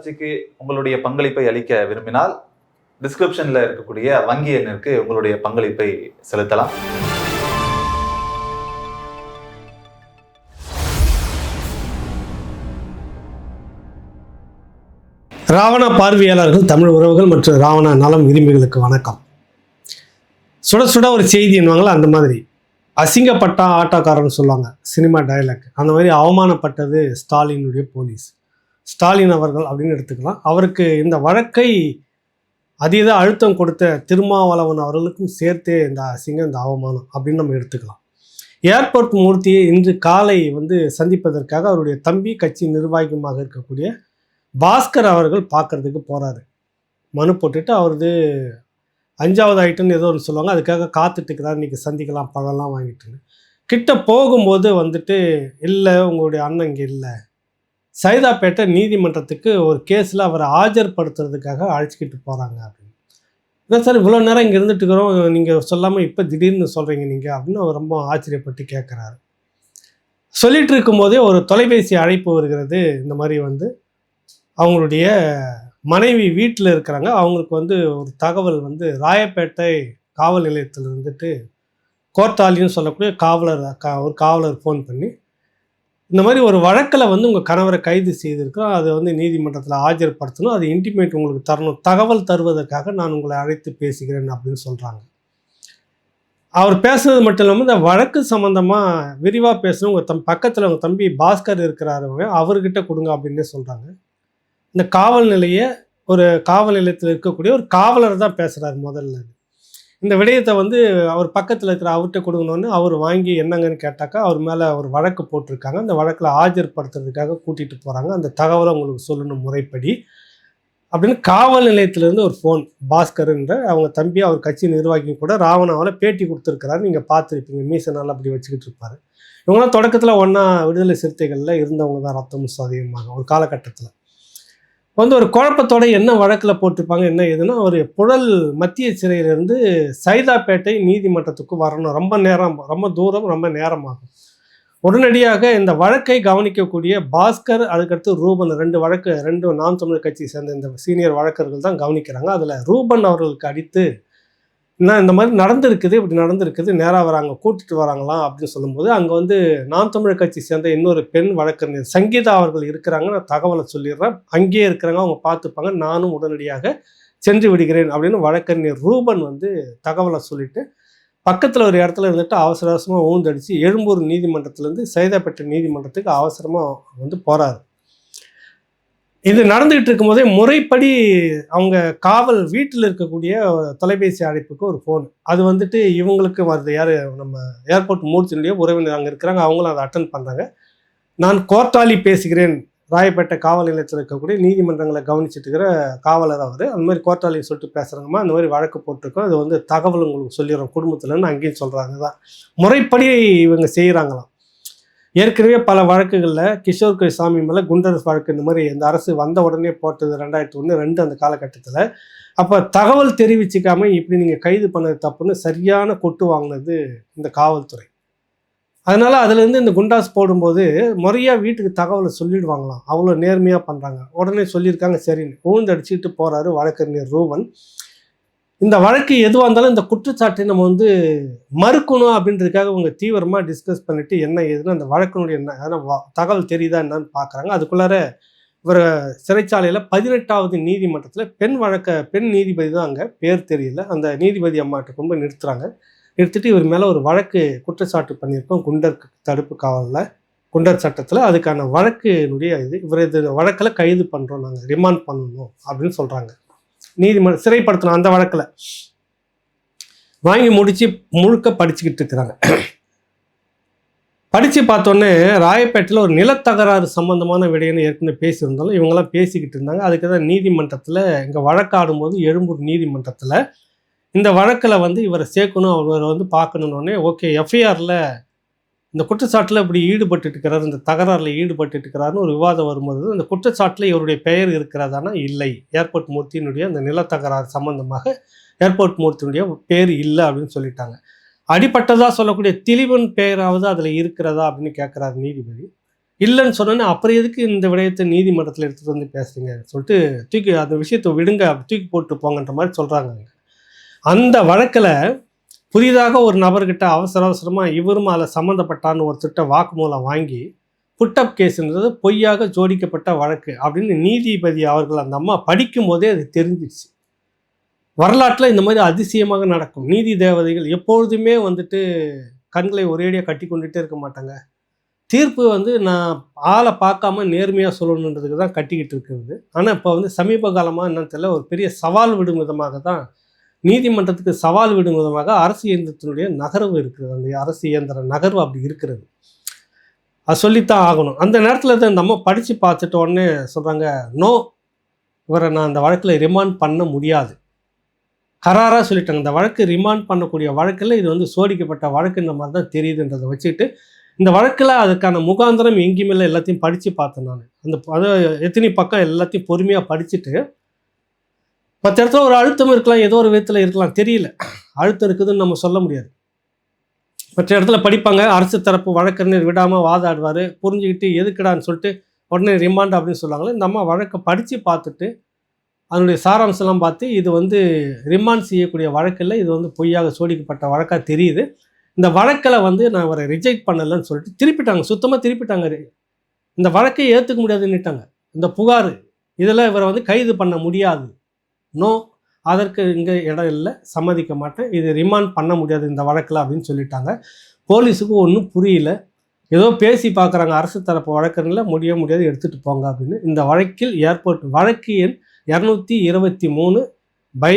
வளர்ச்சிக்கு உங்களுடைய பங்களிப்பை அளிக்க விரும்பினால் டிஸ்கிரிப்ஷன்ல இருக்கக்கூடிய வங்கி எண்ணிற்கு உங்களுடைய பங்களிப்பை செலுத்தலாம். ராவண பார்வையாளர்கள் தமிழ் உறவுகள் மற்றும் ராவண நலம் விரும்பிகளுக்கு வணக்கம். சுட சுட ஒரு செய்தி என்னவாங்களோ அந்த மாதிரி. அசிங்கப்பட்டா ஆட்டோக்காரன்னு சொல்லுவாங்க சினிமா டைலாக் அந்த மாதிரி அவமானப்பட்டது ஸ்டாலினுடைய போலீஸ் ஸ்டாலின் அவர்கள் அப்படின்னு எடுத்துக்கலாம். அவருக்கு இந்த வழக்கை அதீத அழுத்தம் கொடுத்த திருமாவளவன் அவர்களுக்கும் சேர்த்தே இந்த அசிங்கம் இந்த அவமானம் அப்படின்னு நம்ம எடுத்துக்கலாம். ஏர்போர்ட் மூர்த்தியை இன்று காலை வந்து சந்திப்பதற்காக அவருடைய தம்பி கட்சி நிர்வாகியுமாக இருக்கக்கூடிய பாஸ்கர் அவர்கள் பார்க்கறதுக்கு போகிறாரு மனு போட்டுட்டு அவரது அஞ்சாவது ஐட்டம்னு ஏதோ ஒன்று சொல்லுவாங்க. அதுக்காக காத்துட்டுக்கிறார் இன்றைக்கி சந்திக்கலாம் பழம்லாம் வாங்கிட்டு. கிட்ட போகும்போது வந்துட்டு இல்லை உங்களுடைய அண்ணன் இங்கே இல்லை. சைதாப்பேட்டை நீதிமன்றத்துக்கு ஒரு கேஸில் அவரை ஆஜர்படுத்துறதுக்காக அழைச்சிக்கிட்டு போகிறாங்க அப்படின்னு. இல்லை சார் இவ்வளோ நேரம் இங்கே இருந்துட்டு இருக்கிறோம் நீங்கள் சொல்லாமல் இப்போ திடீர்னு சொல்கிறீங்க நீங்கள் அப்படின்னு அவர் ரொம்ப ஆச்சரியப்பட்டு கேட்குறாரு சொல்லிட்டு இருக்கும்போதே ஒரு தொலைபேசி அழைப்பு வருகிறது. இந்த மாதிரி வந்து அவங்களுடைய மனைவி வீட்டில் இருக்கிறாங்க. அவங்களுக்கு வந்து ஒரு தகவல் வந்து ராயப்பேட்டை காவல் நிலையத்தில் இருந்துட்டு கோர்த்தாலின்னு சொல்லக்கூடிய காவலர் கா ஒரு காவலர் ஃபோன் பண்ணி இந்த மாதிரி ஒரு வழக்கில் வந்து உங்கள் கணவரை கைது செய்திருக்கிறோம் அதை வந்து நீதிமன்றத்தில் ஆஜர்படுத்தணும் அது இன்டிமேட் உங்களுக்கு தரணும் தகவல் தருவதற்காக நான் உங்களை அழைத்து பேசுகிறேன் அப்படின்னு சொல்கிறாங்க அவர் பேசுனது மட்டும் இல்லாமல் இந்த வழக்கு சம்மந்தமாக விரிவாக பேசணும் உங்கள் தம் பக்கத்தில் உங்கள் தம்பி பாஸ்கர் இருக்கிறாரு அவர்கிட்ட கொடுங்க அப்படின்னே சொல்கிறாங்க இந்த காவல் நிலைய ஒரு காவல் நிலையத்தில் இருக்கக்கூடிய ஒரு காவலர் தான் பேசுகிறார் முதல்ல. இந்த விடயத்தை வந்து அவர் பக்கத்தில் இருக்கிற அவர்கிட்ட கொடுக்கணுன்னு அவர் வாங்கி என்னங்கன்னு கேட்டாக்கா அவர் மேலே ஒரு வழக்கு போட்டிருக்காங்க. அந்த வழக்கில் ஆஜர்படுத்துறதுக்காக கூட்டிகிட்டு போகிறாங்க அந்த தகவலை உங்களுக்கு சொல்லணும் முறைப்படி. அப்படின்னு காவல் நிலையத்திலேருந்து ஒரு ஃபோன் பாஸ்கர்ன்ற அவங்க தம்பி அவர் கட்சி நிர்வாகி கூட ராவணாவில் பேட்டி கொடுத்துருக்கிறாரு. நீங்கள் பார்த்துருப்பீங்க. மீசை நாள் அப்படி வச்சுக்கிட்டு இருப்பார். இவங்களாம் தொடக்கத்தில் ஒன்றா விடுதலை சிறுத்தைகளில் இருந்தவங்க தான் ரத்தம் அதிகமாக ஒரு காலகட்டத்தில். வந்து ஒரு குழப்பத்தோட என்ன வழக்கில் போட்டிருப்பாங்க என்ன ஏதுன்னா ஒரு புழல் மத்திய சிறையிலிருந்து சைதாப்பேட்டை நீதிமன்றத்துக்கு வரணும். ரொம்ப நேரம் ரொம்ப தூரம் ரொம்ப நேரமாகும். உடனடியாக இந்த வழக்கை கவனிக்கக்கூடிய பாஸ்கர் அதுக்கடுத்து ரூபன் ரெண்டு வழக்கு ரெண்டு நாம் தமிழர் கட்சியை சேர்ந்த இந்த சீனியர் வழக்கர்கள் தான் கவனிக்கிறாங்க. அதில் ரூபன் அவர்களுக்கு அடித்து நான் இந்த மாதிரி நடந்திருக்குது இப்படி நடந்திருக்குது நேராக வராங்க கூட்டிட்டு வராங்களாம் அப்படின்னு சொல்லும்போது அங்கே வந்து நாம் தமிழர் கட்சி சேர்ந்த இன்னொரு பெண் வழக்கறிஞர் சங்கீதா அவர்கள் இருக்கிறாங்க. நான் தகவலை சொல்லிடுறேன். அங்கேயே இருக்கிறாங்க அவங்க பார்த்துப்பாங்க. நானும் உடனடியாக சென்று விடுகிறேன் அப்படின்னு வழக்கறிஞர் ரூபன் வந்து தகவலை சொல்லிட்டு பக்கத்தில் ஒரு இடத்துல இருந்துட்டு அவசர அவசரமாக ஊந்தடிச்சு எழும்பூர் நீதிமன்றத்திலேருந்து சைதாப்பேட்டை நீதிமன்றத்துக்கு அவசரமாக வந்து போகிறாரு இது நடந்துகிட்டு இருக்கும்போதே முறைப்படி அவங்க காவல் வீட்டில் இருக்கக்கூடிய தொலைபேசி அழைப்புக்கு ஒரு ஃபோன் அது வந்துட்டு இவங்களுக்கு வருது. யார்? நம்ம ஏர்போர்ட் மூர்த்தினுடைய உறவினர் அங்கே இருக்கிறாங்க. அவங்களும் அதை அட்டன் பண்ணுறாங்க நான் கோர்ட்டாலி பேசுகிறேன். ராயப்பேட்டை காவல் நிலையத்தில் இருக்கக்கூடிய நீதிமன்றங்களை கவனிச்சுட்டு இருக்கிற காவலர் அவர். அந்த மாதிரி கோர்ட்டாலின்னு சொல்லிட்டு பேசுகிறாங்கம்மா அந்த மாதிரி வழக்கு போட்டிருக்கோம். அது வந்து தகவல் உங்களுக்கு சொல்லிடுறோம். குடும்பத்தில்னு அங்கேயும் சொல்கிறாங்க தான் முறைப்படி இவங்க செய்கிறாங்களாம் ஏற்கனவே பல வழக்குகளில் கிஷோர் சாமி மேலே குண்டர் வழக்கு இந்த மாதிரி இந்த அரசு வந்த உடனே போட்டது ரெண்டாயிரத்தி ஒன்று ரெண்டு அந்த காலகட்டத்தில். அப்போ தகவல் தெரிவிச்சுக்காம இப்படி நீங்கள் கைது பண்ணது தப்புன்னு சரியான கொட்டு வாங்கினது இந்த காவல்துறை. அதனால் அதுலேருந்து இந்த குண்டாஸ் போடும்போது முறையாக வீட்டுக்கு தகவலை சொல்லிடுவாங்களாம். அவ்வளோ நேர்மையாக பண்ணுறாங்க உடனே சொல்லியிருக்காங்க சரின்னு. ஊழ்ந்தடிச்சுட்டு போகிறாரு வழக்கறிஞர் ரூபன். இந்த வழக்கு எதுவாக இருந்தாலும் இந்த குற்றச்சாட்டை நம்ம வந்து மறுக்கணும் அப்படின்றதுக்காக அவங்க தீவிரமாக டிஸ்கஸ் பண்ணிட்டு என்ன ஏதுன்னு அந்த வழக்கினுடைய என்ன அதான் தகவல் தெரியுதா என்னன்னு பார்க்குறாங்க அதுக்குள்ளார இவர் சிறைச்சாலையில் பதினெட்டாவது நீதிமன்றத்தில் பெண் வழக்க பெண் நீதிபதி தான் அங்கே. பேர் தெரியல. அந்த நீதிபதி அம்மாட்ட கொண்டு போய் நிறுத்துறாங்க. நிறுத்திட்டு இவர் மேலே ஒரு வழக்கு குற்றச்சாட்டு பண்ணியிருக்கோம். குண்டர் தடுப்பு காவலில் குண்டர் சட்டத்தில். அதுக்கான வழக்கினுடைய இது இவர் இது வழக்கில் கைது பண்ணுறோம் நாங்கள் ரிமாண்ட் பண்ணணும் அப்படின்னு சொல்கிறாங்க நீதிமன்ற சிறைப்படுத்தணும் அந்த வழக்கில். வாங்கி முடித்து முழுக்க படிச்சுக்கிட்டு இருக்கிறாங்க. படித்து பார்த்தோன்னே ராயப்பேட்டையில் ஒரு நிலத்தகராறு சம்பந்தமான விடயம்னு ஏற்கனவே பேசியிருந்தாலும் இவங்கெல்லாம் பேசிக்கிட்டு இருந்தாங்க. அதுக்கு தான் நீதிமன்றத்தில் இங்கே வழக்காடும்போது எழும்பூர் நீதிமன்றத்தில் இந்த வழக்கில் வந்து இவரை சேர்க்கணும் அவரை வந்து பார்க்கணுன்னொடனே ஓகே எஃப்ஐஆரில் இந்த குற்றச்சாட்டில் இப்படி ஈடுபட்டு இருக்கிறார் இந்த தகராறில் ஈடுபட்டு இருக்கிறாருன்னு ஒரு விவாதம் வரும்போது அந்த குற்றச்சாட்டில் இவருடைய பெயர் இருக்கிறதானா? இல்லை. ஏர்போர்ட் மூர்த்தியினுடைய அந்த நிலத்தகராறு சம்பந்தமாக ஏர்போர்ட் மூர்த்தியினுடைய பேர் இல்லை அப்படின்னு சொல்லிட்டாங்க. அடிப்பட்டதாக சொல்லக்கூடிய திலீபன் பெயராவது அதில் இருக்கிறதா அப்படின்னு கேட்குறாரு நீதிபதி. இல்லைன்னு சொன்னோன்னே அப்புறம் எதுக்கு இந்த விடயத்தை நீதிமன்றத்தில் எடுத்துகிட்டு வந்து பேசுறீங்க? சொல்லிட்டு தூக்கி அந்த விஷயத்தை விடுங்க தூக்கி போட்டு போங்கன்ற மாதிரி சொல்கிறாங்க அந்த வழக்கில் புதிதாக ஒரு நபர்கிட்ட அவசர அவசரமாக இவரும் அதில் சம்மந்தப்பட்டான்னு ஒருத்தர்கிட்ட வாக்குமூலம் வாங்கி புட்டப் கேஸுன்றது பொய்யாக ஜோடிக்கப்பட்ட வழக்கு அப்படின்னு நீதிபதி அவர்கள் அந்த அம்மா படிக்கும் போதே அது தெரிஞ்சிச்சு வரலாற்றில் இந்த மாதிரி அதிசயமாக நடக்கும். நீதி தேவதைகள் எப்பொழுதுமே வந்துட்டு கண்களை ஒரேடியாக கட்டி கொண்டுட்டே இருக்க மாட்டாங்க. தீர்ப்பு வந்து நான் ஆளை பார்க்காம நேர்மையாக சொல்லணுன்றதுக்கு தான் கட்டிக்கிட்டு இருக்கிறது. ஆனால் இப்போ வந்து சமீப காலமாக என்னன்னு தெரியல ஒரு பெரிய சவால் விடும் விதமாக தான் நீதிமன்றத்துக்கு சவால் விடும் விதமாக அரசு இயந்திரத்தினுடைய நகர்வு இருக்கிறது. அந்த அரசு இயந்திர நகர்வு அப்படி இருக்கிறது. அது சொல்லித்தான் ஆகணும். அந்த நேரத்தில் தான் நம்ம படித்து பார்த்துட்ட உடனே சொல்கிறாங்க நோ இவரை நான் அந்த வழக்கில் ரிமாண்ட் பண்ண முடியாது. கராராக சொல்லிட்டாங்க. இந்த வழக்கு ரிமாண்ட் பண்ணக்கூடிய வழக்கில் இது வந்து சோடிக்கப்பட்ட வழக்குன்ற மாதிரி தான் தெரியுதுன்றதை வச்சுட்டு இந்த வழக்கில் அதுக்கான முகாந்திரம் எங்கேயுமே இல்லை. எல்லாத்தையும் படித்து பார்த்தேன் நான். அந்த அதை எத்தனை பக்கம் எல்லாத்தையும் பொறுமையாக படிச்சுட்டு மற்ற இடத்துல ஒரு அழுத்தம் இருக்கலாம் ஏதோ ஒரு விதத்தில் இருக்கலாம். தெரியல. அழுத்தம் இருக்குதுன்னு நம்ம சொல்ல முடியாது. மற்ற இடத்துல படிப்பாங்க அரசு தரப்பு வழக்கறிஞர் விடாமல் வாதாடுவார் புரிஞ்சுக்கிட்டு எதுக்குடான்னு சொல்லிட்டு உடனே ரிமாண்ட் அப்படின்னு சொல்லுவாங்களே இந்த அம்மா வழக்கை படித்து பார்த்துட்டு அதனுடைய சாராம்சம்லாம் பார்த்து இது வந்து ரிமாண்ட் செய்யக்கூடிய வழக்கில் இது வந்து பொய்யாக சோடிக்கப்பட்ட வழக்காக தெரியுது. இந்த வழக்கில் வந்து நான் அவரை ரிஜெக்ட் பண்ணலைன்னு சொல்லிட்டு திருப்பிட்டாங்க சுத்தமாக திருப்பிட்டாங்க. இந்த வழக்கை ஏற்றுக்க முடியாதுன்னுட்டாங்க. இந்த புகார் இதில் இவரை வந்து கைது பண்ண முடியாது. நோ அதற்கு இங்கே இடம் இல்லை சம்மதிக்க மாட்டேன். இது ரிமாண்ட் பண்ண முடியாது இந்த வழக்கில் அப்படின்னு சொல்லிட்டாங்க. போலீஸுக்கு ஒன்றும் புரியல. ஏதோ பேசி பார்க்குறாங்க அரசு தரப்பு வழக்கறிஞர்ல முடிய முடியாது எடுத்துகிட்டு போங்க அப்படின்னு. இந்த வழக்கில் ஏர்போர்ட் வழக்கு எண் இரநூத்தி இருபத்தி மூணு பை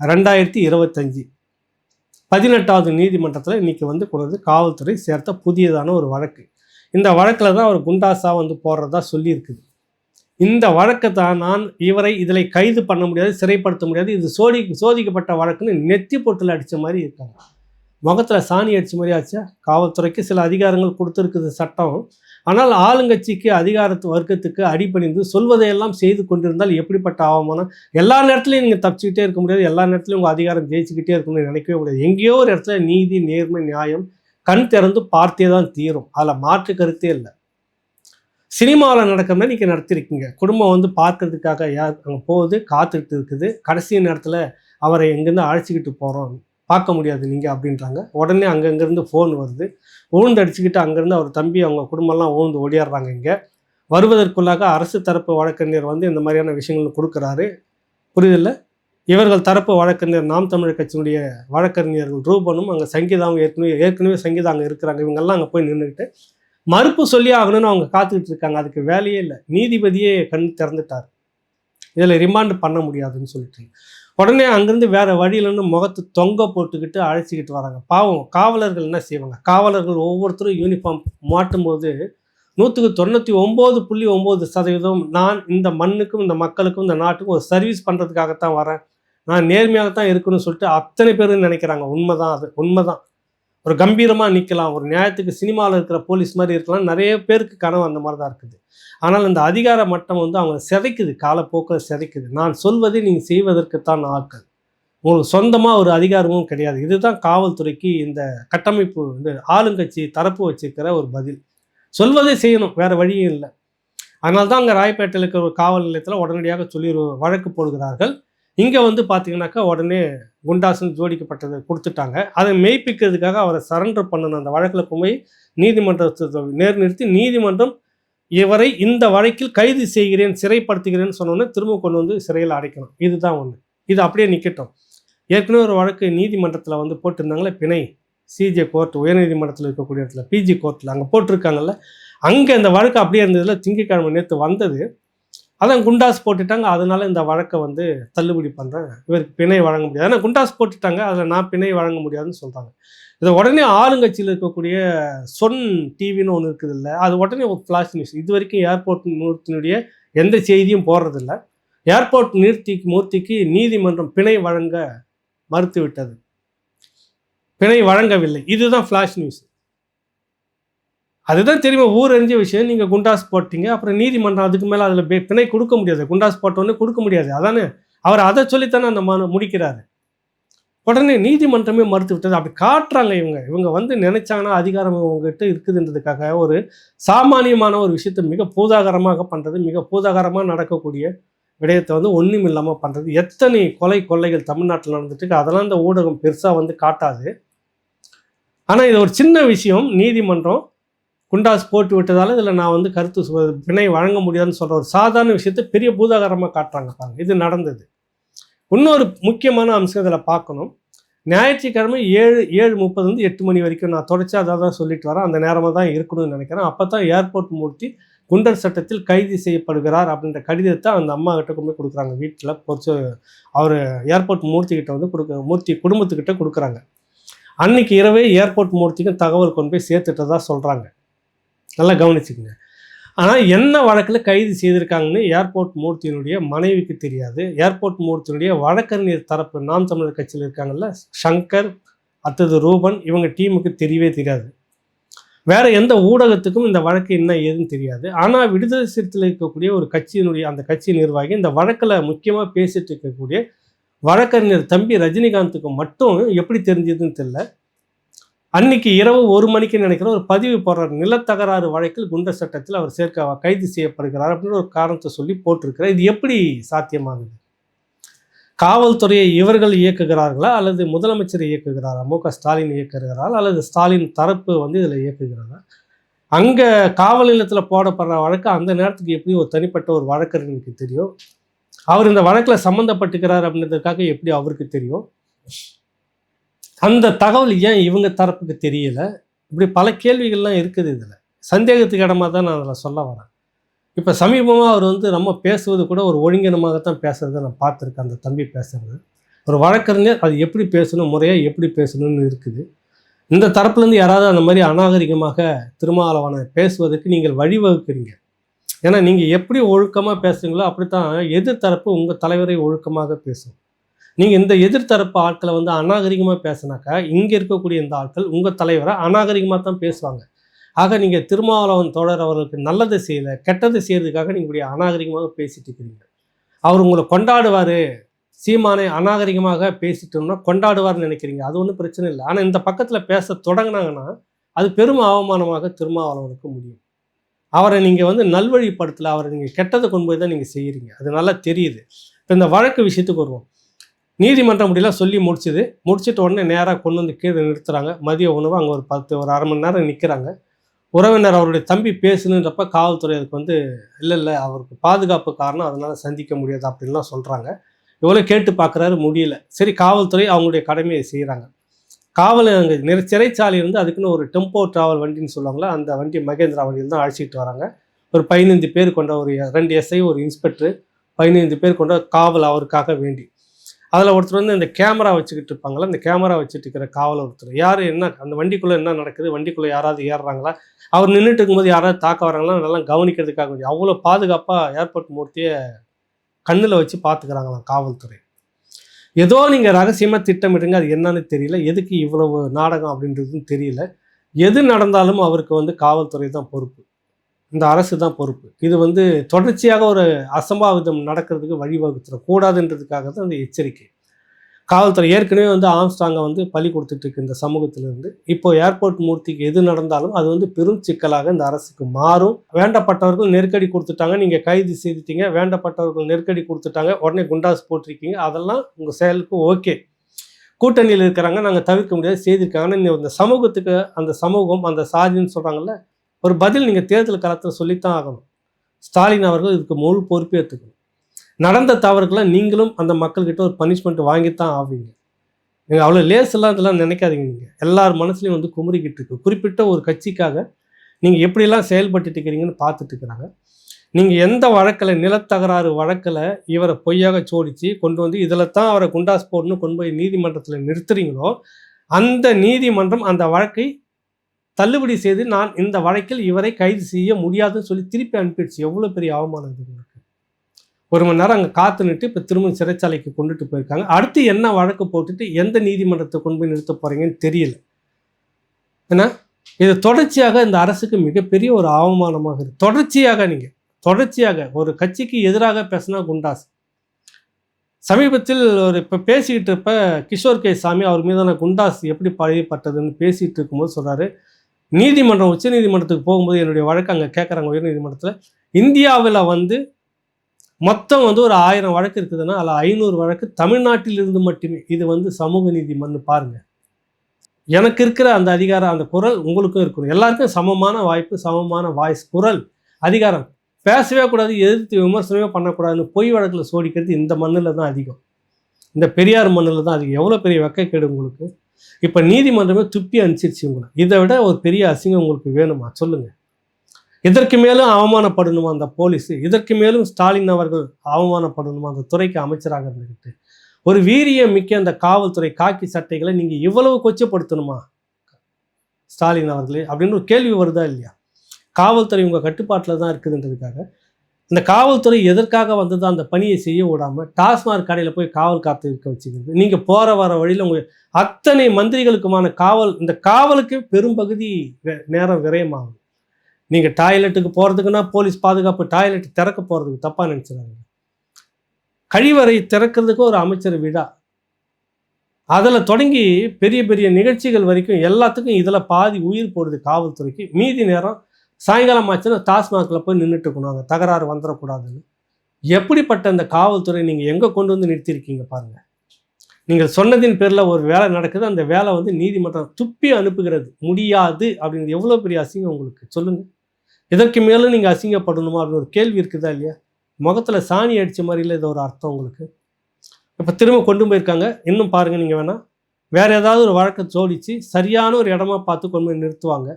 ரெண்டாயிரத்தி இருபத்தஞ்சி. பதினெட்டாவது நீதிமன்றத்தில் இன்றைக்கி வந்து கொண்டு வந்து காவல்துறை சேர்த்த புதியதான ஒரு வழக்கு. இந்த வழக்கில் தான் அவர் குண்டாசா வந்து போடுறதா சொல்லியிருக்குது. இந்த வழக்கை தான் நான் இவரை இதில் கைது பண்ண முடியாது சிறைப்படுத்த முடியாது. இது சோதி சோதிக்கப்பட்ட வழக்குன்னு நெத்தி பொட்டில் அடித்த மாதிரி இருக்காங்க. முகத்தில் சாணி அடித்த மாதிரி ஆச்சா? காவல்துறைக்கு சில அதிகாரங்கள் கொடுத்துருக்குது சட்டம். ஆனால் ஆளுங்கட்சிக்கு அதிகாரத்து வர்க்கத்துக்கு அடிபணிந்து சொல்வதையெல்லாம் செய்து கொண்டிருந்தால் எப்படிப்பட்ட அவமானம்? எல்லா நேரத்துலையும் நீங்கள் தப்பிச்சுக்கிட்டே இருக்க முடியாது. எல்லா நேரத்துலையும் உங்கள் அதிகாரம் ஜெயிச்சுக்கிட்டே இருக்கணும்னு நினைக்கவே முடியாது. எங்கேயோ ஒரு இடத்துல நீதி நேர்மை நியாயம் கண் திறந்து பார்த்தே தான் தீரும். அதில் மாற்று கருத்தே இல்லை. சினிமாவில் நடக்கிறத நீங்கள் நடத்திருக்கீங்க. குடும்பம் வந்து பார்க்கறதுக்காக யார் அங்கே போகுது காத்துக்கிட்டு இருக்குது. கடைசி நேரத்தில் அவரை எங்கேருந்து அழைச்சிக்கிட்டு போகிறோம் பார்க்க முடியாது நீங்கள் அப்படின்றாங்க. உடனே அங்கங்கேருந்து ஃபோன் வருது. ஊழ்ந்து அடிச்சுக்கிட்டு அங்கேருந்து அவர் தம்பி அவங்க குடும்பம்லாம் ஊழ்ந்து ஓடியாடுறாங்க இங்கே. வருவதற்குள்ளாக அரசு தரப்பு வழக்கறிஞர் வந்து இந்த மாதிரியான விஷயங்கள் கொடுக்குறாரு. புரியுதில்ல? இவர்கள் தரப்பு வழக்கறிஞர் நாம் தமிழர் கட்சியினுடைய வழக்கறிஞர்கள் ரூபனும் அங்கே சங்கீதாவும் ஏற்கனவே ஏற்கனவே சங்கீதா அங்கே இருக்கிறாங்க. இவங்கெல்லாம் அங்கே போய் நின்றுக்கிட்டு மறுப்பு சொல்லி ஆகணும்னு அவங்க காத்துக்கிட்டு இருக்காங்க. அதுக்கு வேலையே இல்லை. நீதிபதியே கண் திறந்துட்டார். இதில் ரிமாண்ட் பண்ண முடியாதுன்னு சொல்லிட்டு. உடனே அங்கேருந்து வேற வழியிலன்னு முகத்து தொங்க போட்டுக்கிட்டு அழைச்சிக்கிட்டு வராங்க. பாவம் காவலர்கள் என்ன செய்வாங்க? காவலர்கள் ஒவ்வொருத்தரும் யூனிஃபார்ம் மாட்டும் போது நூற்றுக்கு தொண்ணூற்றி ஒம்பது புள்ளி ஒம்பது சதவீதம் நான் இந்த மண்ணுக்கும் இந்த மக்களுக்கும் இந்த நாட்டுக்கும் ஒரு சர்வீஸ் பண்ணுறதுக்காகத்தான் வரேன். நான் நேர்மையாகத்தான் இருக்கணும்னு சொல்லிட்டு அத்தனை பேரும் நினைக்கிறாங்க. உண்மைதான் அது. உண்மைதான். ஒரு கம்பீரமாக நிற்கலாம் ஒரு நியாயத்துக்கு சினிமாவில் இருக்கிற போலீஸ் மாதிரி இருக்கலாம். நிறைய பேருக்கு கனவு அந்த மாதிரி தான் இருக்குது. ஆனால் இந்த அதிகார மட்டம் வந்து அவங்க சிதைக்குது. காலப்போக்கில் சிதைக்குது. நான் சொல்வதை நீங்கள் செய்வதற்குத்தான் ஆட்கள். உங்களுக்கு சொந்தமாக ஒரு அதிகாரமும் கிடையாது. இதுதான் காவல்துறைக்கு இந்த கட்டமைப்பு இந்த ஆளுங்கட்சி தரப்பு வச்சிருக்கிற ஒரு பதில். சொல்வதை செய்யணும். வேறு வழியும் இல்லை. அதனால்தான் அங்கே ராயப்பேட்டையில் இருக்கிற ஒரு காவல் நிலையத்தில் உடனடியாக சொல்லி வழக்கு போடுகிறார்கள். இங்கே வந்து பார்த்தீங்கன்னாக்கா உடனே குண்டாசன் ஜோடிக்கப்பட்டதை கொடுத்துட்டாங்க. அதை மெய்ப்பிக்கிறதுக்காக அவரை சரண்டர் பண்ணணும் அந்த வழக்கில் போய் நீதிமன்றத்தை நேர் நிறுத்தி நீதிமன்றம் இவரை இந்த வழக்கில் கைது செய்கிறேன் சிறைப்படுத்துகிறேன்னு சொன்னோன்னே திரும்ப கொண்டு வந்து சிறையில் அடைக்கணும். இதுதான் ஒன்று இது அப்படியே நிற்கட்டும் ஏற்கனவே ஒரு வழக்கு நீதிமன்றத்தில் வந்து போட்டிருந்தாங்களே பிணை. சிஜே கோர்ட் உயர்நீதிமன்றத்தில் இருக்கக்கூடிய இடத்துல பிஜி கோர்ட்டில் அங்கே போட்டிருக்காங்கல்ல அங்கே அந்த வழக்கு அப்படியே இருந்ததில் திங்கக்கிழமை நேற்று வந்தது. அதான் குண்டாஸ் போட்டுட்டாங்க. அதனால இந்த வழக்கை வந்து தள்ளுபடி பண்ணுறேன் இவருக்கு பிணை வழங்க முடியாது. ஏன்னா குண்டாஸ் போட்டுட்டாங்க. அதில் நான் பிணை வழங்க முடியாதுன்னு சொல்கிறாங்க இதை உடனே ஆளுங்கட்சியில் இருக்கக்கூடிய சொன் டிவின்னு ஒன்று இருக்குது இல்லை அது உடனே ஒரு ஃப்ளாஷ் நியூஸ் இது வரைக்கும் ஏர்போர்ட் மூர்த்தினுடைய எந்த செய்தியும் போடுறதில்ல. ஏர்போர்ட் நிறுத்தி மூர்த்திக்கு நீதிமன்றம் பிணை வழங்க மறுத்துவிட்டது. பிணை வழங்கவில்லை. இதுதான் ஃப்ளாஷ் நியூஸ் அதுதான் தெரியுமா ஊர் அறிஞ்ச விஷயம். நீங்கள் குண்டாஸ் போட்டீங்க அப்புறம் நீதிமன்றம் அதுக்கு மேலே அதில் பிணை கொடுக்க முடியாது. குண்டாஸ் போட்டோன்னே கொடுக்க முடியாது. அதானே? அவர் அதை சொல்லித்தானே அந்த மனு முடிக்கிறாரு. உடனே நீதிமன்றமே மறுத்து விட்டது. அப்படி காட்டுறாங்க இவங்க. இவங்க வந்து நினைச்சாங்கன்னா அதிகாரம் இவங்ககிட்ட இருக்குதுன்றதுக்காக ஒரு சாமானியமான ஒரு விஷயத்தை மிக பூதாகரமாக பண்ணுறது மிக பூதாகரமாக நடக்கக்கூடிய விடயத்தை வந்து ஒன்றும் இல்லாமல் பண்ணுறது எத்தனை கொலை கொள்ளைகள் தமிழ்நாட்டில் நடந்துட்டு அதெல்லாம் இந்த ஊடகம் பெருசாக வந்து காட்டாது. ஆனால் இது ஒரு சின்ன விஷயம். நீதிமன்றம் குண்டாஸ் போட்டு விட்டதால் இதில் நான் வந்து கருத்து வினை பிணை வழங்க முடியாதுன்னு சொல்கிற ஒரு சாதாரண விஷயத்தை பெரிய பூதாகரமாக காட்டுறாங்க பாருங்க. இது நடந்தது. இன்னொரு முக்கியமான அம்சம் இதில் பார்க்கணும். ஞாயிற்றுக்கிழமை ஏழு ஏழு முப்பதுலேருந்து எட்டு மணி வரைக்கும் நான் தொடர்ச்சியாக அதை தான் சொல்லிட்டு வரேன். அந்த நேரமாக தான் இருக்கணும்னு நினைக்கிறேன். அப்போ தான் ஏர்போர்ட் மூர்த்தி குண்டர் சட்டத்தில் கைது செய்யப்படுகிறார் அப்படின்ற கடிதத்தை அந்த அம்மா கிட்ட கொண்டு போய் கொடுக்குறாங்க வீட்டில். பொறிச்சு அவர் ஏர்போர்ட் மூர்த்தி கிட்ட வந்து கொடுக்க மூர்த்தி குடும்பத்துக்கிட்ட கொடுக்குறாங்க. அன்னைக்கு இரவே ஏர்போர்ட் மூர்த்திக்கும் தகவல் கொண்டு போய் சேர்த்துட்டதாக சொல்கிறாங்க நல்லா கவனிச்சுக்கங்க. ஆனால் என்ன வழக்கில் கைது செய்திருக்காங்கன்னு ஏர்போர்ட் மூர்த்தியினுடைய மனைவிக்கு தெரியாது. ஏர்போர்ட் மூர்த்தியினுடைய வழக்கறிஞர் தரப்பு நாம் தமிழர் கட்சியில் இருக்காங்கல்ல சங்கர் அத்தது ரூபன் இவங்க டீமுக்கு தெரியவே தெரியாது. வேற எந்த ஊடகத்துக்கும் இந்த வழக்கு என்ன ஏதுன்னு தெரியாது. ஆனால் விடுதலை சிறுத்தையில் இருக்கக்கூடிய ஒரு கட்சியினுடைய அந்த கட்சி நிர்வாகி இந்த வழக்கில் முக்கியமாக பேசிட்டு இருக்கக்கூடிய வழக்கறிஞர் தம்பி ரஜினிகாந்துக்கு மட்டும் எப்படி தெரிஞ்சதுன்னு தெரியல. அன்னைக்கு இரவு ஒரு மணிக்கு நினைக்கிற ஒரு பதிவு போடுறார். நிலத்தகராறு வழக்கில் குண்டர் சட்டத்தில் அவர் சேர்க்க கைது செய்யப்படுகிறார் அப்படின்னு ஒரு காரணத்தை சொல்லி போட்டிருக்கிறார். இது எப்படி சாத்தியமாகுது? காவல்துறையை இவர்கள் இயக்குகிறார்களா அல்லது முதலமைச்சர் இயக்குகிறாரா? மு க ஸ்டாலின் இயக்குகிறாரா அல்லது ஸ்டாலின் தரப்பு வந்து இதில் இயக்குகிறாரா? அங்கே காவல் நிலையத்தில் போடப்படுற வழக்கு அந்த நேரத்துக்கு எப்படி ஒரு தனிப்பட்ட ஒரு வழக்கறிஞருக்கு தெரியும்? அவர் இந்த வழக்கில் சம்மந்தப்பட்டுக்கிறார் அப்படின்றதுக்காக எப்படி அவருக்கு தெரியும்? அந்த தகவல் ஏன் இவங்க தரப்புக்கு தெரியல? இப்படி பல கேள்விகள்லாம் இருக்குது இதில். சந்தேகத்துக்கு இடமா தான் நான் அதில் சொல்ல வரேன். இப்போ சமீபமாக அவர் வந்து நம்ம பேசுவது கூட ஒரு ஒழுங்கினமாக தான் பேசுகிறத நான் பார்த்துருக்கேன். அந்த தம்பி பேசுகிறது ஒரு வழக்கறிஞர் அது எப்படி பேசணும் முறையாக எப்படி பேசணும்னு இருக்குது. இந்த தரப்புலேருந்து யாராவது அந்த மாதிரி அநாகரிகமாக திருமாவளவனை பேசுவதற்கு நீங்கள் வழிவகுக்கிறீங்க. ஏன்னா நீங்கள் எப்படி ஒழுக்கமாக பேசுறீங்களோ அப்படித்தான் எதிர்த்தரப்பு உங்கள் தலைவரை ஒழுக்கமாக பேசும். நீங்கள் இந்த எதிர்த்தரப்பு ஆட்களை வந்து அநாகரிகமாக பேசினாக்கா இங்கே இருக்கக்கூடிய இந்த ஆட்கள் உங்கள் தலைவரை அநாகரிகமாக தான் பேசுவாங்க. ஆக நீங்கள் திருமாவளவன் தோழர் அவர்களுக்கு நல்லது செய்யலை கெட்டது செய்யறதுக்காக நீங்கள் இப்படி அநாகரிகமாக பேசிட்டு இருக்கிறீங்க. அவர் உங்களை கொண்டாடுவார். சீமானை அநாகரிகமாக பேசிட்டோம்னா கொண்டாடுவார்னு நினைக்கிறீங்க. அது ஒன்றும் பிரச்சனை இல்லை. ஆனால் இந்த பக்கத்தில் பேச தொடங்கினாங்கன்னா அது பெரும் அவமானமாக திருமாவளவனுக்கு முடியும். அவரை நீங்கள் வந்து நல்வழிப்படுத்தலை அவரை நீங்கள் கெட்டதை கொண்டு போய் தான் நீங்கள் செய்கிறீங்க அது நல்லா தெரியுது. இப்போ இந்த வழக்கு விஷயத்துக்கு வருவோம். நீதிமன்றம் முடியலாம் சொல்லி முடிச்சுது. முடிச்சிட்ட உடனே நேராக கொண்டு வந்து கீழே நிறுத்துறாங்க. மதிய உணவு அங்கே ஒரு பத்து ஒரு அரை மணி நேரம் நிற்கிறாங்க உறவினர் அவருடைய தம்பி பேசணுன்றப்ப காவல்துறை அதுக்கு வந்து இல்லை இல்லை அவருக்கு பாதுகாப்பு காரணம் அதனால் சந்திக்க முடியாது அப்படின்லாம் சொல்கிறாங்க இவ்வளோ கேட்டு பார்க்குறாரு முடியல. சரி காவல்துறை அவங்களுடைய கடமையை செய்கிறாங்க காவல் அங்கே நிற சிறைச்சாலை இருந்து அதுக்குன்னு ஒரு டெம்போ டிராவல் வண்டின்னு சொல்லுவாங்களே அந்த வண்டி மகேந்திரா வண்டியில் தான் அழைச்சிட்டு வராங்க. ஒரு பதினைந்து பேர் கொண்ட ஒரு ரெண்டு எஸ்ஐ ஒரு இன்ஸ்பெக்டர் பதினைந்து பேர் கொண்ட காவல் அவருக்காக வேண்டி. அதில் ஒருத்தர் வந்து இந்த கேமரா வச்சுக்கிட்டு இருப்பாங்களா இந்த கேமரா வச்சுட்டு இருக்கிற காவல் ஒருத்தர். யார் என்ன அந்த வண்டிக்குள்ளே என்ன நடக்குது வண்டிக்குள்ளே யாராவது ஏறுறாங்களா? அவர் நின்றுட்டு இருக்கும்போது யாராவது தாக்க வராங்களா நல்லா கவனிக்கிறதுக்காக வேண்டி. அவ்வளோ பாதுகாப்பாக ஏர்போர்ட் மூர்த்தியை கண்ணில் வச்சு பார்த்துக்கிறாங்களாம் காவல்துறை. ஏதோ நீங்கள் ரகசியமாக திட்டமிடுங்க அது என்னன்னு தெரியல. எதுக்கு இவ்வளவு நாடகம் அப்படின்றதுன்னு தெரியல. எது நடந்தாலும் அவருக்கு வந்து காவல்துறை தான் பொறுப்பு. இந்த அரசு தான் பொறுப்பு. இது வந்து தொடர்ச்சியாக ஒரு அசம்பாவிதம் நடக்கிறதுக்கு வழிவகுத்துடக்கூடாதுன்றதுக்காக தான் அந்த எச்சரிக்கை. காவல்துறை ஏற்கனவே வந்து ஆம்ஸ்டாங்கை வந்து பலி கொடுத்துட்டு இருக்கு இந்த சமூகத்திலிருந்து. இப்போ ஏர்போர்ட் மூர்த்திக்கு எது நடந்தாலும் அது வந்து பெரும் சிக்கலாக இந்த அரசுக்கு மாறும். வேண்டப்பட்டவர்கள் நெருக்கடி கொடுத்துட்டாங்க நீங்கள் கைது செய்துட்டீங்க. வேண்டப்பட்டவர்கள் நெருக்கடி கொடுத்துட்டாங்க உடனே குண்டாஸ் போட்டிருக்கீங்க. அதெல்லாம் உங்கள் செயலுக்கு ஓகே. கூட்டணியில் இருக்கிறாங்க நாங்கள் தவிர்க்க முடியாது செய்திருக்காங்க இந்த சமூகத்துக்கு அந்த சமூகம் அந்த சாதின்னு சொல்கிறாங்கல்ல ஒரு பதில் நீங்கள் தேர்தல் காலத்தில் சொல்லித்தான் ஆகணும். ஸ்டாலின் அவர்கள் இதுக்கு முழு பொறுப்பேற்றுக்கணும் நடந்த தவறுகளை நீங்களும் அந்த மக்கள்கிட்ட ஒரு பனிஷ்மெண்ட் வாங்கித்தான் ஆவீங்க. நீங்கள் அவ்வளோ லேசெல்லாம் இதெல்லாம் நினைக்காதீங்க நீங்கள் எல்லார் மனசுலையும் வந்து குமுறிக்கிட்டு இருக்கு. குறிப்பிட்ட ஒரு கட்சிக்காக நீங்கள் எப்படிலாம் செயல்பட்டு இருக்கிறீங்கன்னு பார்த்துட்டு இருக்கிறாங்க. நீங்கள் எந்த வழக்கில் நிலத்தகராறு வழக்கில் இவரை பொய்யாக சோடித்து கொண்டு வந்து இதில் தான் அவரை குண்டாஸ் போடணும் கொண்டு போய் நீதிமன்றத்தில் நிறுத்துறீங்களோ அந்த நீதிமன்றம் அந்த வழக்கை தள்ளுபடி செய்து நான் இந்த வழக்கில் இவரை கைது செய்ய முடியாதுன்னு சொல்லி திருப்பி அனுப்பிடுச்சு. எவ்வளோ பெரிய அவமானம் இது உங்களுக்கு? ஒரு மணி நேரம் அங்கே காத்து நிட்டு இப்போ திரும்ப சிறைச்சாலைக்கு கொண்டுட்டு போயிருக்காங்க. அடுத்து என்ன வழக்கு போட்டுட்டு எந்த நீதிமன்றத்தை கொண்டு போய் நிறுத்த போகிறீங்கன்னு தெரியல. ஏன்னா இது தொடர்ச்சியாக இந்த அரசுக்கு மிகப்பெரிய ஒரு அவமானமாக இருக்குது தொடர்ச்சியாக நீங்கள் தொடர்ச்சியாக ஒரு கட்சிக்கு எதிராக பேசினா குண்டாஸ் சமீபத்தில் ஒரு இப்போ பேசிக்கிட்டு இருப்ப கிஷோர் கே சாமி அவர் மீதான குண்டாஸ் எப்படி பழையப்பட்டதுன்னு பேசிகிட்டு இருக்கும்போது சொல்கிறாரு நீதிமன்றம் உச்ச நீதிமன்றத்துக்கு போகும்போது என்னுடைய வழக்கு அங்கே கேட்குறாங்க உயர் நீதிமன்றத்தில் இந்தியாவில் வந்து மொத்தம் வந்து ஒரு ஆயிரம் வழக்கு இருக்குதுன்னா அதில் ஐநூறு வழக்கு தமிழ்நாட்டிலிருந்து மட்டுமே. இது வந்து சமூக நீதி மண்ணு பாருங்கள் எனக்கு இருக்கிற அந்த அதிகாரம் அந்த குரல் உங்களுக்கும் இருக்கணும். எல்லாருக்கும் சமமான வாய்ப்பு சமமான வாய்ஸ் குரல் அதிகாரம். பேசவே கூடாது எதிர்த்து விமர்சனமே பண்ணக்கூடாதுன்னு பொய் வழக்கில் சோடிக்கிறது இந்த மண்ணில் தான் அதிகம். இந்த பெரியார் மண்ணில் தான் அது எவ்வளோ பெரிய வெக்கைக்கேடு உங்களுக்கு? இப்போ நீதிமன்றமே துப்பி அனுப்பிச்சிருச்சு உங்களை இதை விட ஒரு பெரிய அசிங்கம் உங்களுக்கு வேணுமா? சொல்லுங்கள் இதற்கு மேலும் அவமானப்படணுமா அந்த போலீஸ்? இதற்கு மேலும் ஸ்டாலின் அவர்கள் அவமானப்படணுமா அந்த துறைக்கு அமைச்சராக இருந்துக்கிட்டு ஒரு வீரியம் மிக்க அந்த காவல்துறை காக்கி சட்டைகளை நீங்கள் இவ்வளவு கொச்சப்படுத்தணுமா? ஸ்டாலின் அவர்களே அப்படின்னு ஒரு கேள்வி வருதா இல்லையா? காவல்துறை உங்கள் கட்டுப்பாட்டில் தான் இருக்குதுன்றதுக்காக இந்த காவல்துறை எதற்காக வந்ததோ அந்த பணியை செய்ய விடாமல் டாஸ்மாக் கடையில் போய் காவல் காத்து இருக்க வச்சுக்கிறது. நீங்கள் போகிற வர வழியில் உங்கள் அத்தனை மந்திரிகளுக்குமான காவல் இந்த காவலுக்கு பெரும்பகுதி வே- நேரம் விரயமாகும். நீங்கள் டாய்லெட்டுக்கு போகிறதுக்குன்னா போலீஸ் பாதுகாப்பு டாய்லெட் திறக்க போகிறதுக்கு தப்பாக நினச்சிடாங்க கழிவறை திறக்கிறதுக்கு ஒரு அமைச்சர் விழா அதில் தொடங்கி பெரிய பெரிய நிகழ்ச்சிகள் வரைக்கும் எல்லாத்துக்கும் இதில் பாதி உயிர் போடுது காவல்துறைக்கு. மீதி நேரம் சாயங்காலம் ஆச்சுன்னா டாஸ்மாகில் போய் நின்றுட்டு இருக்கணும் அங்கே தகராறு வந்துடக்கூடாதுன்னு எப்படிப்பட்ட அந்த காவல்துறை நீங்கள் எங்கே கொண்டு வந்து நிறுத்தியிருக்கீங்க பாருங்கள் நீங்கள் சொன்னதின் பேரில் ஒரு வேலை நடக்குது. அந்த வேலை வந்து நீதிமன்றம் துப்பி அனுப்புகிறது. முடியாது அப்படிங்கிறது எவ்வளோ பெரிய அசிங்கம் உங்களுக்கு? சொல்லுங்கள் இதற்கு மேலும் நீங்கள் அசிங்கப்படணுமா அப்படின்னு ஒரு கேள்வி இருக்குதா இல்லையா? முகத்தில் சாணி அடித்த மாதிரில இது ஒரு அர்த்தம் உங்களுக்கு? இப்போ திரும்ப கொண்டு போயிருக்காங்க. இன்னும் பாருங்கள் நீங்கள் வேணால் வேறு ஏதாவது ஒரு வழக்கை ஜோடித்து சரியான ஒரு இடமா பார்த்து கொண்டு போய் நிறுத்துவாங்க.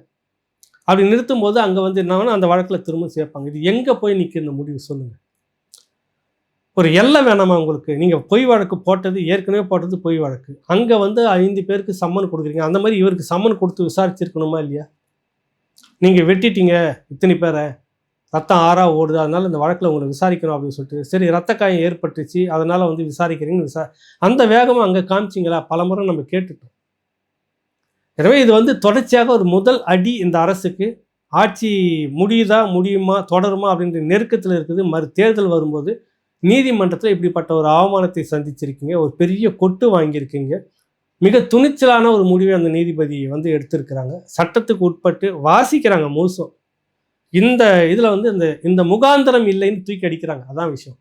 அப்படி நிறுத்தும் போது அங்கே வந்து என்னன்னா அந்த வழக்கில் திரும்ப சேர்ப்பாங்க. இது எங்கே போய் நிற்கிற இந்த முடிவு சொல்லுங்கள் ஒரு எல்லை வேணாமா உங்களுக்கு? நீங்கள் பொய் வழக்கு போட்டது ஏற்கனவே போட்டது பொய் வழக்கு. அங்கே வந்து ஐந்து பேருக்கு சம்மன் கொடுக்குறீங்க. அந்த மாதிரி இவருக்கு சம்மன் கொடுத்து விசாரிச்சிருக்கணுமா இல்லையா? நீங்கள் வெட்டிட்டீங்க இத்தனை பேரை. ரத்தம் ஆறா ஓடுது. அதனால் இந்த வழக்கில் உங்களை விசாரிக்கணும் அப்படின்னு சொல்லிட்டு. சரி ரத்த காயம் ஏற்பட்டுச்சு. அதனால் வந்து விசாரிக்கிறீங்கன்னு விசா அந்த வேகமாக அங்கே காமிச்சிங்களா? பலமுறை நம்ம கேட்டுட்டோம். எனவே இது வந்து தொடர்ச்சியாக ஒரு முதல் அடி இந்த அரசுக்கு. ஆட்சி முடியுதா முடியுமா தொடருமா அப்படின்ற நெருக்கத்தில் இருக்குது. மறு தேர்தல் வரும்போது நீதிமன்றத்தில் இப்படிப்பட்ட ஒரு அவமானத்தை சந்திச்சிருக்கீங்க. ஒரு பெரிய கொட்டு வாங்கியிருக்கீங்க. மிக துணிச்சலான ஒரு முடிவை அந்த நீதிபதி வந்து எடுத்திருக்கிறாங்க. சட்டத்துக்கு உட்பட்டு வாசிக்கிறாங்க முழுசும் இந்த இதில் வந்து இந்த இந்த முகாந்திரம் இல்லைன்னு தூக்கி அடிக்கிறாங்க. அதான் விஷயம்.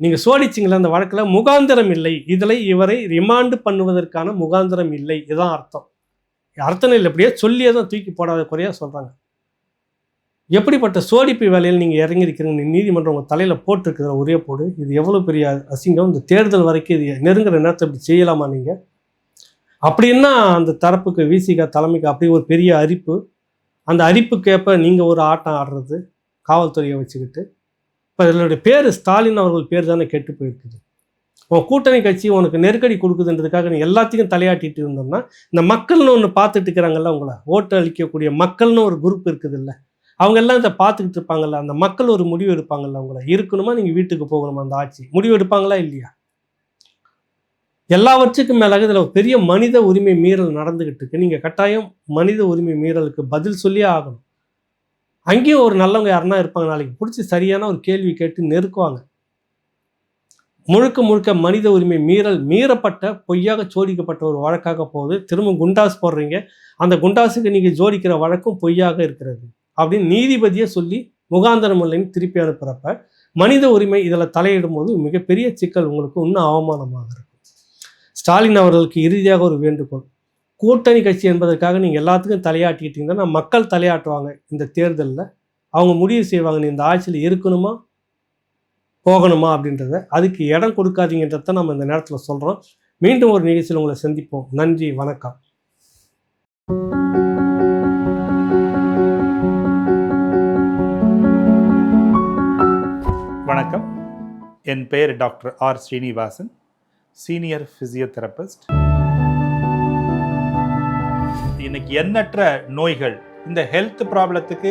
நீங்கள் சோடிச்சிங்களா அந்த வழக்கில் முகாந்திரம் இல்லை. இதில் இவரை ரிமாண்டு பண்ணுவதற்கான முகாந்திரம் இல்லை. இதுதான் அர்த்தம். அர்த்தம் இல்லை. சொல்லியே தான் தூக்கி போடாத குறையாக சொல்கிறாங்க எப்படிப்பட்ட சோடிப்பு வேலையில் நீங்கள் இறங்கியிருக்கிறீங்க நீதிமன்றம் உங்கள் தலையில் போட்டிருக்கிற ஒரே போடு. இது எவ்வளோ பெரிய அசிங்கம். இந்த தேர்தல் வரைக்கும் இது நெருங்குற நேரத்தை இப்படி செய்யலாமா நீங்கள் அப்படின்னா அந்த தரப்புக்கு விசிகா தலைமைக்கு அப்படி ஒரு பெரிய அரிப்பு. அந்த அரிப்புக்கேற்ப நீங்கள் ஒரு ஆட்டம் ஆடுறது காவல்துறையை வச்சுக்கிட்டு. இப்போ இதனுடைய பேர் ஸ்டாலின் அவர்கள் பேர் தானே கெட்டு போயிருக்குது. உன் கூட்டணி கட்சி உனக்கு நெருக்கடி கொடுக்குதுன்றதுக்காக நீ எல்லாத்தையும் தலையாட்டிட்டு இருந்தோம்னா இந்த மக்கள்னு ஒன்று பார்த்துட்டு இருக்கிறாங்கல்ல உங்களை ஓட்டு அளிக்கக்கூடிய மக்கள்னு ஒரு குரூப் இருக்குதுல்ல அவங்க எல்லாம் இதை பார்த்துக்கிட்டு இருப்பாங்கல்ல அந்த மக்கள் ஒரு முடிவு எடுப்பாங்கல்ல அவங்கள இருக்கணுமா நீங்கள் வீட்டுக்கு போகணுமா அந்த ஆட்சி? முடிவு எடுப்பாங்களா இல்லையா? எல்லாவற்றுக்கும் மேலாக இதில் ஒரு பெரிய மனித உரிமை மீறல் நடந்துக்கிட்டு இருக்கு. நீங்கள் கட்டாயம் மனித உரிமை மீறலுக்கு பதில் சொல்லியே ஆகணும். அங்கேயும் ஒரு நல்லவங்க யாருன்னா இருப்பாங்க நாளைக்கு பிடிச்சி சரியான ஒரு கேள்வி கேட்டு நெருக்குவாங்க. முழுக்க முழுக்க மனித உரிமை மீறல் மீறப்பட்ட பொய்யாக ஜோடிக்கப்பட்ட ஒரு வழக்காக போகுது. திரும்ப குண்டாஸ் போடுறீங்க. அந்த குண்டாஸுக்கு நீங்கள் ஜோடிக்கிற வழக்கும் பொய்யாக இருக்கிறது அப்படின்னு நீதிபதியை சொல்லி முகாந்தரம் இல்லைன்னு திருப்பி அனுப்புகிறப்ப மனித உரிமை இதில் தலையிடும் போது மிகப்பெரிய சிக்கல் உங்களுக்கு இன்னும் அவமானமாக இருக்கும். ஸ்டாலின் அவர்களுக்கு இறுதியாக ஒரு வேண்டுகோள். கூட்டணி கட்சி என்பதற்காக நீங்கள் எல்லாத்துக்கும் தலையாட்டிக்கிட்டீங்கன்னா மக்கள் தலையாட்டுவாங்க இந்த தேர்தலில். அவங்க முடிவு செய்வாங்க. நீ இந்த ஆட்சியில் இருக்கணுமா? போகணுமா அப்படின்றத அதுக்கு இடம் கொடுக்காதீங்கன்றத நம்ம இந்த நேரத்தில் சொல்கிறோம் மீண்டும் ஒரு நிகழ்ச்சியில் உங்களை சந்திப்போம். நன்றி வணக்கம். வணக்கம். என் பெயர் doctor R Srinivasan senior physiotherapist. இன்னைக்கு எண்ணற்ற நோய்கள் இந்த ஹெல்த் ப்ராப்ளத்துக்கு